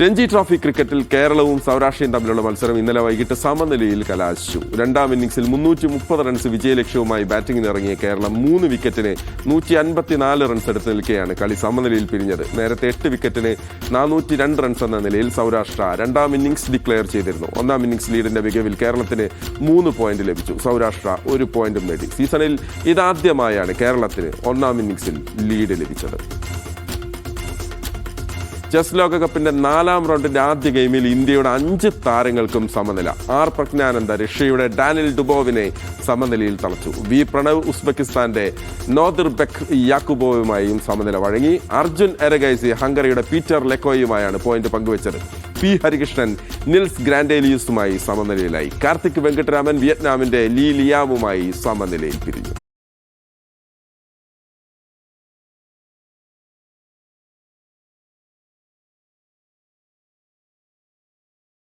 Ranji trophy ക്രിക്കറ്റിൽ കേരളവും സൗരാഷ്ട്രയും തമ്മിലുള്ള മത്സരം ഇന്നലെ വൈകിട്ട് സമനിലയിൽ കലാശിച്ചു. രണ്ടാം ഇന്നിംഗ്സിൽ മുന്നൂറ്റി മുപ്പത് റൺസ് വിജയലക്ഷ്യവുമായി ബാറ്റിംഗിന് ഇറങ്ങിയ കേരളം മൂന്ന് വിക്കറ്റിന് നൂറ്റി അൻപത്തിനാല് റൺസ് എടുത്ത് നിൽക്കെയാണ് കളി സമനിലയിൽ പിരിഞ്ഞത്. നേരത്തെ എട്ട് വിക്കറ്റിന് നാനൂറ്റി രണ്ട് റൺസ് എന്ന നിലയിൽ സൗരാഷ്ട്ര രണ്ടാം ഇന്നിംഗ്സ് ഡിക്ലെയർ ചെയ്തിരുന്നു. ഒന്നാം ഇന്നിംഗ്സ് ലീഡിന്റെ മികവിൽ കേരളത്തിന് മൂന്ന് പോയിന്റ് ലഭിച്ചു. സൗരാഷ്ട്ര ഒരു പോയിന്റും നേടി. സീസണിൽ ഇതാദ്യമായാണ് കേരളത്തിന് ഒന്നാം ഇന്നിംഗ്സിൽ ലീഡ് ലഭിച്ചത്. ചെസ് ലോകകപ്പിന്റെ നാലാം റൗണ്ടിന്റെ ആദ്യ ഗെയിമിൽ ഇന്ത്യയുടെ അഞ്ച് താരങ്ങൾക്കും സമനില. ആർ പ്രജ്ഞാനന്ദ റഷ്യയുടെ ഡാനിൽ ഡുബോവിനെ സമനിലയിൽ തളച്ചു. വി പ്രണവ് ഉസ്ബെക്കിസ്ഥാന്റെ നോദിർ ബെക് യാക്കുബോവുമായും സമനില വഴങ്ങി. അർജുൻ എരഗൈസി ഹംഗറിയുടെ പീറ്റർ ലെക്കോയുമായാണ് പോയിന്റ് പങ്കുവച്ചത്. പി ഹരികൃഷ്ണൻ നിൽസ് ഗ്രാൻഡേലിയസുമായി സമനിലയിലായി. കാർത്തിക് വെങ്കട്ടരാമൻ വിയറ്റ്നാമിന്റെ ലീ ലിയാമുമായി സമനിലയിൽ പിരിഞ്ഞു.